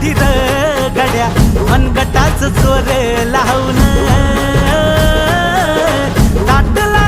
दिर गड्या मनगटाच चोर लावून